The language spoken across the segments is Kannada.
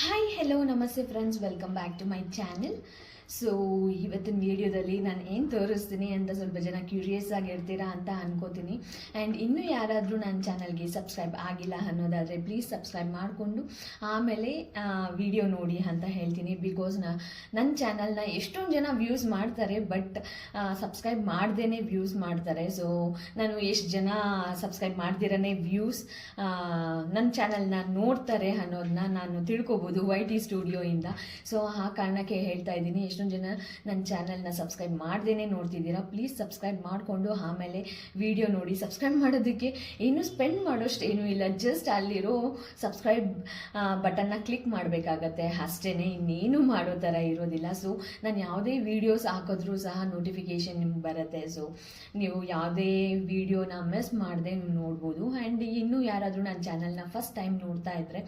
hi hello namaste friends welcome back to my channel So ಇವತ್ತಿನ ವಿಡಿಯೋದಲ್ಲಿ ನಾನು ಏನು ತೋರಿಸ್ತೀನಿ ಅಂತ ಸ್ವಲ್ಪ ಜನ ಕ್ಯೂರಿಯಸ್ ಆಗಿರ್ತೀರಾ ಅಂತ ಅನ್ಕೋತೀನಿ. ಆ್ಯಂಡ್ ಇನ್ನೂ ಯಾರಾದರೂ ನನ್ನ ಚಾನಲ್ಗೆ ಸಬ್ಸ್ಕ್ರೈಬ್ ಆಗಿಲ್ಲ ಅನ್ನೋದಾದರೆ ಪ್ಲೀಸ್ ಸಬ್ಸ್ಕ್ರೈಬ್ ಮಾಡಿಕೊಂಡು, ಆಮೇಲೆ ವಿಡಿಯೋ ನೋಡಿ ಅಂತ ಹೇಳ್ತೀನಿ. ಬಿಕಾಸ್ ನಾ ನನ್ನ ಚಾನಲ್ನ ಎಷ್ಟೊಂದು ಜನ ವ್ಯೂಸ್ ಮಾಡ್ತಾರೆ ಬಟ್ ಸಬ್ಸ್ಕ್ರೈಬ್ ಮಾಡ್ದೇ ವ್ಯೂಸ್ ಮಾಡ್ತಾರೆ. ಸೊ ನಾನು ಎಷ್ಟು ಜನ ಸಬ್ಸ್ಕ್ರೈಬ್ ಮಾಡ್ದಿರನೇ ವ್ಯೂಸ್ ನನ್ನ ಚಾನಲ್ನ ನೋಡ್ತಾರೆ ಅನ್ನೋದನ್ನ ನಾನು ತಿಳ್ಕೊಬೋದು ವೈ ಟಿ ಸ್ಟುಡಿಯೋಯಿಂದ ಸೊ ಆ ಕಾರಣಕ್ಕೆ ಹೇಳ್ತಾ ಇದ್ದೀನಿ, ಎಷ್ಟೊಂದು ಜನ ನನ್ನ ಚಾನಲ್ನ ಸಬ್ಸ್ಕ್ರೈಬ್ ಮಾಡ್ದೇ ನೋಡ್ತಿದ್ದೀರಾ ಪ್ಲೀಸ್ ಸಬ್ಸ್ಕ್ರೈಬ್ ಮಾಡಿಕೊಂಡು ಆಮೇಲೆ ವಿಡಿಯೋ ನೋಡಿ. ಸಬ್ಸ್ಕ್ರೈಬ್ ಮಾಡೋದಕ್ಕೆ ಏನು ಸ್ಪೆಂಡ್ ಮಾಡೋಷ್ಟು ಏನೂ ಇಲ್ಲ ಜಸ್ಟ್ ಅಲ್ಲಿರೋ ಸಬ್ಸ್ಕ್ರೈಬ್ ಬಟನ್ನ ಕ್ಲಿಕ್ ಮಾಡಬೇಕಾಗತ್ತೆ. ಅಷ್ಟೇ ಇನ್ನೇನು ಮಾಡೋ ಥರ ಇರೋದಿಲ್ಲ. ಸೊ ನಾನು ಯಾವುದೇ ವೀಡಿಯೋಸ್ ಹಾಕಿದ್ರೂ ಸಹ ನೋಟಿಫಿಕೇಷನ್ ನಿಮ್ಗೆ ಬರುತ್ತೆ. ಸೊ ನೀವು ಯಾವುದೇ ವೀಡಿಯೋನ ಮಿಸ್ ಮಾಡದೆ ನೋಡ್ಬೋದು. ಆ್ಯಂಡ್ ಇನ್ನೂ ಯಾರಾದರೂ ನನ್ನ ಚಾನಲ್ನ ಫಸ್ಟ್ ಟೈಮ್ ನೋಡ್ತಾ ಇದ್ದರೆ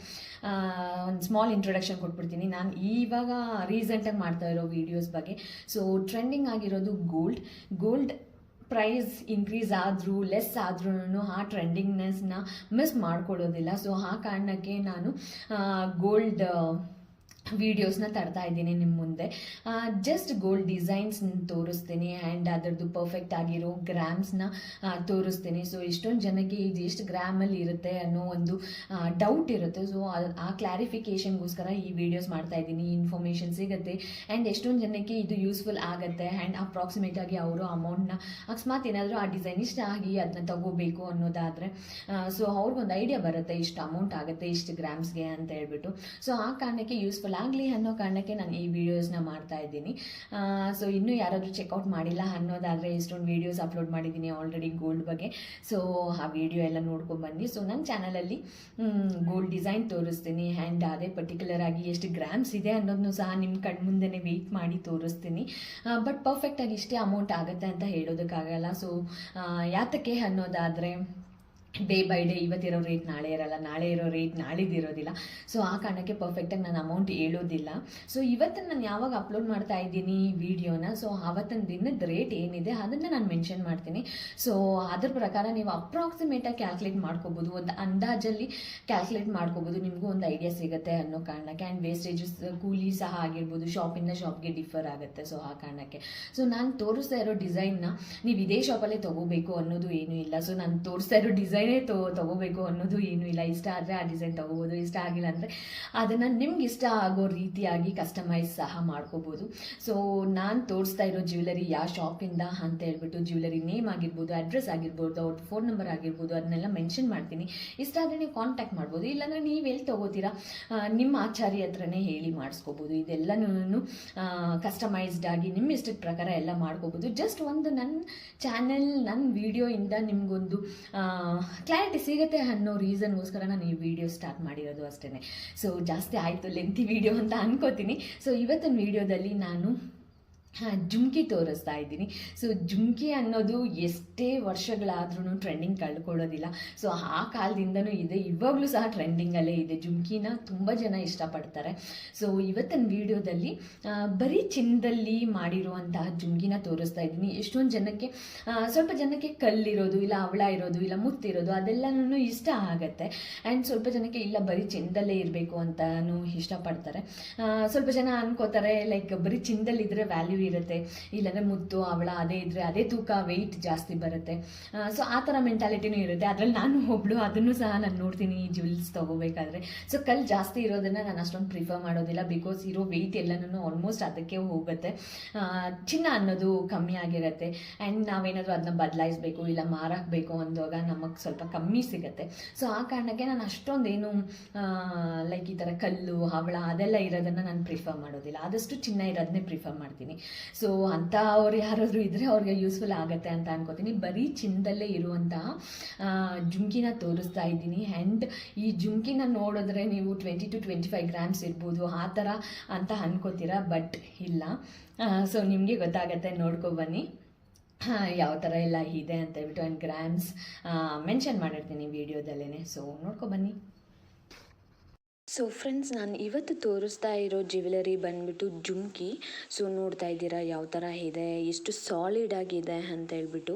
ಒಂದು ಸ್ಮಾಲ್ ಇಂಟ್ರೊಡಕ್ಷನ್ ಕೊಟ್ಬಿಡ್ತೀನಿ. ನಾನು ಇವಾಗ ರೀಸೆಂಟಾಗಿ ಮಾಡ್ತಾ ಇರೋ ವೀಡಿಯೋಸ್ ಬಗ್ಗೆ. ಸೊ ಟ್ರೆಂಡಿಂಗ್ ಆಗಿರೋದು ಗೋಲ್ಡ್ ಗೋಲ್ಡ್ ಪ್ರೈಸ್ ಇನ್ಕ್ರೀಸ್ ಆದರೂ ಲೆಸ್ ಆದ್ರೂ ಆ ಟ್ರೆಂಡಿಂಗ್ನೆಸ್ನ ಮಿಸ್ ಮಾಡ್ಕೊಳ್ಳೋದಿಲ್ಲ. ಸೊ ಆ ಕಾರಣಕ್ಕೆ ನಾನು ಗೋಲ್ಡ್ ವೀಡಿಯೋಸ್ನ ತರ್ತಾ ಇದ್ದೀನಿ ನಿಮ್ಮ ಮುಂದೆ. ಜಸ್ಟ್ ಗೋಲ್ಡ್ ಡಿಸೈನ್ಸ್ ತೋರಿಸ್ತೀನಿ ಆ್ಯಂಡ್ ಅದರದ್ದು ಪರ್ಫೆಕ್ಟ್ ಆಗಿರೋ ಗ್ರಾಮ್ಸ್ನ ತೋರಿಸ್ತೀನಿ. ಸೊ ಎಷ್ಟೊಂದು ಜನಕ್ಕೆ ಇದು ಎಷ್ಟು ಗ್ರಾಮಲ್ಲಿ ಇರುತ್ತೆ ಅನ್ನೋ ಒಂದು ಡೌಟ್ ಇರುತ್ತೆ. ಸೊ ಆ ಕ್ಲಾರಿಫಿಕೇಷನ್ಗೋಸ್ಕರ ಈ ವಿಡಿಯೋಸ್ ಮಾಡ್ತಾ ಇದ್ದೀನಿ. ಇನ್ಫಾರ್ಮೇಷನ್ ಸಿಗುತ್ತೆ ಆ್ಯಂಡ್ ಎಷ್ಟೊಂದು ಜನಕ್ಕೆ ಇದು ಯೂಸ್ಫುಲ್ ಆಗುತ್ತೆ ಆ್ಯಂಡ್ ಅಪ್ರಾಕ್ಸಿಮೇಟ್ ಆಗಿ ಅವರು ಅಮೌಂಟ್ನ ಅಕಸ್ಮಾತ್ ಏನಾದರೂ ಆ ಡಿಸೈನ್ ಇಷ್ಟ ಆಗಿ ಅದನ್ನ ತಗೋಬೇಕು ಅನ್ನೋದಾದರೆ ಸೊ ಅವ್ರಿಗೊಂದು ಐಡಿಯಾ ಬರುತ್ತೆ ಇಷ್ಟು ಅಮೌಂಟ್ ಆಗುತ್ತೆ, ಇಷ್ಟು ಗ್ರಾಮ್ಸ್ಗೆ ಅಂತ ಹೇಳ್ಬಿಟ್ಟು. ಸೊ ಆ ಕಾರಣಕ್ಕೆ ಯೂಸ್ಫುಲ್ ಆಗಲಿ ಅನ್ನೋ ಕಾರಣಕ್ಕೆ ನಾನು ಈ ವಿಡಿಯೋಸ್ನ ಮಾಡ್ತಾ ಇದ್ದೀನಿ. ಸೊ ಇನ್ನೂ ಯಾರಾದರೂ ಚೆಕ್ಔಟ್ ಮಾಡಿಲ್ಲ ಅನ್ನೋದಾದರೆ ಎಷ್ಟೊಂದು ವೀಡಿಯೋಸ್ ಅಪ್ಲೋಡ್ ಮಾಡಿದ್ದೀನಿ ಆಲ್ರೆಡಿ ಗೋಲ್ಡ್ ಬಗ್ಗೆ. ಸೊ ಆ ವಿಡಿಯೋ ಎಲ್ಲ ನೋಡ್ಕೊಂಡ್ಬನ್ನಿ ಸೊ ನನ್ನ ಚಾನಲಲ್ಲಿ ಗೋಲ್ಡ್ ಡಿಸೈನ್ ತೋರಿಸ್ತೀನಿ ಆ್ಯಂಡ್ ಅದೇ ಪರ್ಟಿಕ್ಯುಲರ್ ಆಗಿ ಎಷ್ಟು ಗ್ರಾಮ್ಸ್ ಇದೆ ಅನ್ನೋದನ್ನು ಸಹ ನಿಮ್ಮ ಕಣ್ಮುಂದೆನೇ ವೆಯ್ಟ್ ಮಾಡಿ ತೋರಿಸ್ತೀನಿ. ಬಟ್ ಪರ್ಫೆಕ್ಟಾಗಿ ಇಷ್ಟೇ ಅಮೌಂಟ್ ಆಗುತ್ತೆ ಅಂತ ಹೇಳೋದಕ್ಕಾಗಲ್ಲ. ಸೊ ಯಾತಕ್ಕೆ ಅನ್ನೋದಾದರೆ ಡೇ ಬೈ ಡೇ ಇವತ್ತಿರೋ ರೇಟ್ ನಾಳೆ ಇರಲ್ಲ, ನಾಳೆ ಇರೋ ರೇಟ್ ನಾಳಿದಿರೋದಿಲ್ಲ ಸೊ ಆ ಕಾರಣಕ್ಕೆ ಪರ್ಫೆಕ್ಟಾಗಿ ನಾನು ಅಮೌಂಟ್ ಹೇಳೋದಿಲ್ಲ. ಸೊ ಇವತ್ತು ನಾನು ಯಾವಾಗ ಅಪ್ಲೋಡ್ ಮಾಡ್ತಾ ಇದ್ದೀನಿ ವಿಡಿಯೋನ ಸೊ ಆವತ್ತಿನ ದಿನದ ರೇಟ್ ಏನಿದೆ ಅದನ್ನು ನಾನು ಮೆನ್ಷನ್ ಮಾಡ್ತೀನಿ. ಸೊ ಅದ್ರ ಪ್ರಕಾರ ನೀವು ಅಪ್ರಾಕ್ಸಿಮೇಟಾಗಿ ಕ್ಯಾಲ್ಕುಲೇಟ್ ಮಾಡ್ಕೋಬೋದು. ಒಂದು ಅಂದಾಜಲ್ಲಿ ಕ್ಯಾಲ್ಕುಲೇಟ್ ಮಾಡ್ಕೋಬೋದು. ನಿಮಗೂ ಒಂದು ಐಡಿಯಾ ಸಿಗುತ್ತೆ ಅನ್ನೋ ಕಾರಣಕ್ಕೆ. ಆ್ಯಂಡ್ ವೇಸ್ಟೇಜಸ್ ಕೂಲಿ ಸಹ ಆಗಿರ್ಬೋದು. ಶಾಪಿಂದ ಶಾಪ್ಗೆ ಡಿಫರ್ ಆಗುತ್ತೆ. ಸೊ ಆ ಕಾರಣಕ್ಕೆ. ಸೊ ನಾನು ತೋರಿಸ್ತಾ ಇರೋ ಡಿಸೈನ್ನ ನೀವು ಇದೇ ಶಾಪಲ್ಲೇ ತೊಗೋಬೇಕು ಅನ್ನೋದು ಏನೂ ಇಲ್ಲ. ಸೊ ನಾನು ತೋರಿಸ್ತಾ ಇರೋ ಡಿಸೈನೇ ತೊ, ತೊಗೋಬೇಕು ಅನ್ನೋದು ಏನೂ ಇಲ್ಲ. ಇಷ್ಟ ಆದರೆ ಆ ಡಿಸೈನ್ ತೊಗೋಬೋದು, ಇಷ್ಟ ಆಗಿಲ್ಲ ಅಂದರೆ ಅದನ್ನು ನಿಮ್ಗೆ ಇಷ್ಟ ಆಗೋ ರೀತಿಯಾಗಿ ಕಸ್ಟಮೈಸ್ ಸಹ ಮಾಡ್ಕೋಬೋದು. ಸೊ ನಾನು ತೋರಿಸ್ತಾ ಇರೋ ಜ್ಯುವೆಲರಿ ಯಾವ ಶಾಪಿಂದ ಅಂತ ಹೇಳ್ಬಿಟ್ಟು ಜ್ಯುವೆಲರಿ ನೇಮ್ ಆಗಿರ್ಬೋದು ಅಡ್ರೆಸ್ ಆಗಿರ್ಬೋದು, ಅವ್ರ ಫೋನ್ ನಂಬರ್ ಆಗಿರ್ಬೋದು, ಅದನ್ನೆಲ್ಲ ಮೆನ್ಷನ್ ಮಾಡ್ತೀನಿ. ಇಷ್ಟ ಆದರೆ ನೀವು ಕಾಂಟ್ಯಾಕ್ಟ್ ಮಾಡ್ಬೋದು. ಇಲ್ಲಾಂದರೆ ನೀವು ಎಲ್ಲಿ ತೊಗೋತೀರಾ? ನಿಮ್ಮ ಆಚಾರ್ಯ ಹತ್ರನೇ ಹೇಳಿ ಮಾಡಿಸ್ಕೋಬೋದು. ಇದೆಲ್ಲನೂ ಕಸ್ಟಮೈಸ್ಡ್ ಆಗಿ ನಿಮ್ಮ ಇಷ್ಟದ ಪ್ರಕಾರ ಎಲ್ಲ ಮಾಡ್ಕೋಬೋದು. ಜಸ್ಟ್ ಒಂದು ನನ್ನ ಚಾನೆಲ್ ನನ್ನ ವಿಡಿಯೋಯಿಂದ ನಿಮಗೊಂದು ಕ್ಲಾರಿಟಿ ಸಿಗುತ್ತೆ ಅನ್ನೋ ರೀಸನ್ಗೋಸ್ಕರ ನಾನು ಈ ವಿಡಿಯೋ ಸ್ಟಾರ್ಟ್ ಮಾಡಿರೋದು ಅಷ್ಟೇ ಸೊ ಜಾಸ್ತಿ ಆಯಿತು ಲೆಂತಿ ವಿಡಿಯೋ ಅಂತ ಅನ್ಕೋತೀನಿ. ಸೊ ಇವತ್ತಿನ ವಿಡಿಯೋದಲ್ಲಿ ನಾನು ಜುಮ್ಕಿ ತೋರಿಸ್ತಾ ಇದ್ದೀನಿ. ಸೊ ಜುಮ್ಕಿ ಅನ್ನೋದು ಎಷ್ಟೇ ವರ್ಷಗಳಾದ್ರೂ ಟ್ರೆಂಡಿಂಗ್ ಕಳ್ಕೊಳ್ಳೋದಿಲ್ಲ. ಸೊ ಆ ಕಾಲದಿಂದನೂ ಇದೆ. ಇವಾಗಲೂ ಸಹ ಟ್ರೆಂಡಿಂಗಲ್ಲೇ ಇದೆ. ಜುಮ್ಕಿನ ತುಂಬ ಜನ ಇಷ್ಟಪಡ್ತಾರೆ. ಸೊ ಇವತ್ತಿನ ವಿಡಿಯೋದಲ್ಲಿ ಬರೀ ಚಿನ್ನದಲ್ಲಿ ಮಾಡಿರುವಂತಹ ಜುಮ್ಕಿನ ತೋರಿಸ್ತಾ ಇದ್ದೀನಿ. ಎಷ್ಟೊಂದು ಜನಕ್ಕೆ ಸ್ವಲ್ಪ ಜನಕ್ಕೆ ಕಲ್ಲಿರೋದು, ಇಲ್ಲ ಅವಳ ಇರೋದು, ಇಲ್ಲ ಮುತ್ತಿರೋದು, ಅದೆಲ್ಲನೂ ಇಷ್ಟ ಆಗುತ್ತೆ. ಆ್ಯಂಡ್ ಸ್ವಲ್ಪ ಜನಕ್ಕೆ, ಇಲ್ಲ ಬರೀ ಚಿನ್ನದಲ್ಲೇ ಇರಬೇಕು ಅಂತಲೂ ಇಷ್ಟಪಡ್ತಾರೆ. ಸ್ವಲ್ಪ ಜನ ಅನ್ಕೋತಾರೆ ಲೈಕ್ ಬರೀ ಚಿನ್ನದಲ್ಲಿದ್ದರೆ ವ್ಯಾಲ್ಯೂ ಇರುತ್ತೆ. ಇಲ್ಲಾಂದ್ರೆ ಮುದ್ದು, ಅವಳ ಅದೇ ಇದ್ರೆ ಅದೇ ತೂಕ ವೆಯ್ಟ್ ಜಾಸ್ತಿ ಬರುತ್ತೆ. ಸೊ ಆ ಥರ ಮೆಂಟಾಲಿಟಿನೂ ಇರುತ್ತೆ. ಅದ್ರಲ್ಲಿ ನಾನು ಒಬ್ಳು, ಅದನ್ನು ಸಹ ನಾನು ನೋಡ್ತೀನಿ ಈ ಜ್ಯುವೆಲ್ಸ್ ತೊಗೋಬೇಕಾದ್ರೆ. ಸೊ ಕಲ್ ಜಾಸ್ತಿ ಇರೋದನ್ನ ನಾನು ಅಷ್ಟೊಂದು ಪ್ರಿಫರ್ ಮಾಡೋದಿಲ್ಲ ಬಿಕಾಸ್ ಇರೋ ವೆಯ್ಟ್ ಎಲ್ಲನೂ ಆಲ್ಮೋಸ್ಟ್ ಅದಕ್ಕೆ ಹೋಗುತ್ತೆ. ಚಿನ್ನ ಅನ್ನೋದು ಕಮ್ಮಿ ಆಗಿರುತ್ತೆ. ಆ್ಯಂಡ್ ನಾವೇನಾದರೂ ಅದನ್ನ ಬದಲಾಯಿಸಬೇಕು, ಇಲ್ಲ ಮಾರಾಕಬೇಕು ಅಂದಾಗ ನಮಗೆ ಸ್ವಲ್ಪ ಕಮ್ಮಿ ಸಿಗುತ್ತೆ. ಸೊ ಆ ಕಾರಣಕ್ಕೆ ನಾನು ಅಷ್ಟೊಂದೇನು ಲೈಕ್ ಈ ಥರ ಕಲ್ಲು ಹವಳ ಅದೆಲ್ಲ ಇರೋದನ್ನು ನಾನು ಪ್ರಿಫರ್ ಮಾಡೋದಿಲ್ಲ. ಆದಷ್ಟು ಚಿನ್ನ ಇರೋದನ್ನೇ ಪ್ರಿಫರ್ ಮಾಡ್ತೀನಿ. ಸೊ ಅಂತ ಅವ್ರು ಯಾರಾದರೂ ಇದ್ದರೆ ಅವ್ರಿಗೆ ಯೂಸ್ಫುಲ್ ಆಗುತ್ತೆ ಅಂತ ಅನ್ಕೋತೀನಿ. ಬರೀ ಚಿನ್ನದಲ್ಲೇ ಇರುವಂತಹ ಜುಂಕಿನ ತೋರಿಸ್ತಾ ಇದ್ದೀನಿ. ಆ್ಯಂಡ್ ಈ ಜುಂಕಿನ ನೋಡಿದ್ರೆ ನೀವು twenty two twenty five grams ಇರ್ಬೋದು. ಆ ಥರ ಅಂತ ಅನ್ಕೋತೀರಾ? ಬಟ್ ಇಲ್ಲ. ಸೊ ನಿಮಗೆ ಗೊತ್ತಾಗತ್ತೆ. ನೋಡ್ಕೊಬನ್ನಿ ಯಾವ ಥರ ಎಲ್ಲ ಇದೆ ಅಂತ ಹೇಳ್ಬಿಟ್ಟು. ಆ್ಯಂಡ್ ಗ್ರಾಮ್ಸ್ ಮೆನ್ಷನ್ ಮಾಡಿರ್ತೀನಿ ವೀಡಿಯೋದಲ್ಲೇ ಸೊ ನೋಡ್ಕೊಬನ್ನಿ ಸೊ ಫ್ರೆಂಡ್ಸ್ ನಾನು ಇವತ್ತು ತೋರಿಸ್ತಾ ಇರೋ ಜ್ಯುವೆಲರಿ ಬಂದ್ಬಿಟ್ಟು ಜುಮ್ಕಿ. ಸೊ ನೋಡ್ತಾ ಇದ್ದೀರಾ ಯಾವ ಥರ ಇದೆ, ಎಷ್ಟು ಸಾಲಿಡ್ ಆಗಿದೆ ಅಂತ ಹೇಳ್ಬಿಟ್ಟು.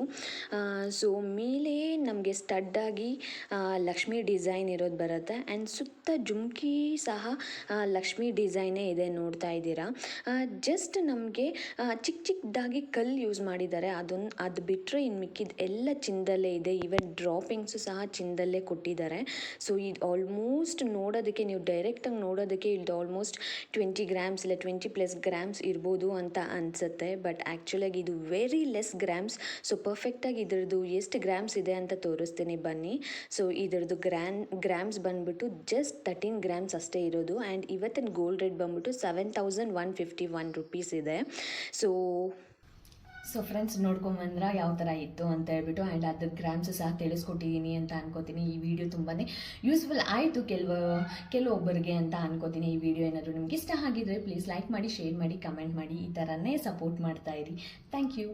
ಸೊ ಮೇಲೆ ನಮಗೆ ಸ್ಟಡ್ಡಾಗಿ ಲಕ್ಷ್ಮಿ ಡಿಸೈನ್ ಇರೋದು ಬರುತ್ತೆ. ಆ್ಯಂಡ್ ಸುತ್ತ ಜುಮ್ಕಿ ಸಹ ಲಕ್ಷ್ಮಿ ಡಿಸೈನೇ ಇದೆ ನೋಡ್ತಾ ಇದ್ದೀರಾ. ಜಸ್ಟ್ ನಮಗೆ ಚಿಕ್ಕ ಚಿಕ್ಕದಾಗಿ ಕಲ್ಲು ಯೂಸ್ ಮಾಡಿದ್ದಾರೆ. ಅದೊಂದು ಅದು ಬಿಟ್ಟರೆ ಇನ್ನು ಮಿಕ್ಕಿದ ಎಲ್ಲ ಚಿನ್ನದಲ್ಲೇ ಇದೆ. ಇವೆ ಡ್ರಾಪಿಂಗ್ಸು ಸಹ ಚಿನ್ನದಲ್ಲೇ ಕೊಟ್ಟಿದ್ದಾರೆ. ಸೊ ಇದು ಆಲ್ಮೋಸ್ಟ್ ನೋಡೋದಕ್ಕೆ ನೀವು ಡೈರೆಕ್ಟಾಗಿ ನೋಡೋದಕ್ಕೆ ಇದು ಆಲ್ಮೋಸ್ಟ್ ಟ್ವೆಂಟಿ ಗ್ರಾಮ್ಸ್ ಇಲ್ಲ ಟ್ವೆಂಟಿ ಪ್ಲಸ್ ಗ್ರಾಮ್ಸ್ ಇರ್ಬೋದು ಅಂತ ಅನಿಸುತ್ತೆ. ಬಟ್ ಆ್ಯಕ್ಚುಲಾಗಿ ಇದು ವೆರಿ ಲೆಸ್ ಗ್ರಾಮ್ಸ್ ಸೊ ಪರ್ಫೆಕ್ಟಾಗಿ ಇದ್ರದ್ದು ಎಷ್ಟು ಗ್ರಾಮ್ಸ್ ಇದೆ ಅಂತ ತೋರಿಸ್ತೀನಿ ಬನ್ನಿ. ಸೊ ಇದ್ರದ್ದು ಗ್ರಾನ್ ಗ್ರಾಮ್ಸ್ ಬಂದ್ಬಿಟ್ಟು ಜಸ್ಟ್ ತರ್ಟೀನ್ ಗ್ರಾಮ್ಸ್ ಅಷ್ಟೇ ಇರೋದು. ಆ್ಯಂಡ್ ಇವತ್ತಿನ ಗೋಲ್ಡ್ ರೇಟ್ ಬಂದ್ಬಿಟ್ಟು seven thousand one fifty one rupees ಇದೆ. ಸೊ ಸೊ ಫ್ರೆಂಡ್ಸ್ ನೋಡ್ಕೊಂಬಂದ್ರ ಯಾವ ಥರ ಇತ್ತು ಅಂತ ಹೇಳ್ಬಿಟ್ಟು ಆ್ಯಂಡ್ ಅದ್ರ ಗ್ರಾಮ್ಸ್ ಸಹ ತಿಳಿಸ್ಕೊಟ್ಟಿದ್ದೀನಿ ಅಂತ ಅನ್ಕೋತೀನಿ. ಈ ವಿಡಿಯೋ ತುಂಬಾ ಯೂಸ್ಫುಲ್ ಆಯಿತು ಕೆಲವು, ಕೆಲವೊಬ್ಬರಿಗೆ ಅಂತ ಅನ್ಕೋತೀನಿ. ಈ ವಿಡಿಯೋ ಏನಾದರೂ ನಿಮ್ಗೆ ಇಷ್ಟ ಆಗಿದ್ರೆ ಪ್ಲೀಸ್ ಲೈಕ್ ಮಾಡಿ ಶೇರ್ ಮಾಡಿ ಕಮೆಂಟ್ ಮಾಡಿ, ಈ ಥರನೇ ಸಪೋರ್ಟ್ ಮಾಡ್ತಾ ಇರಿ. Thank you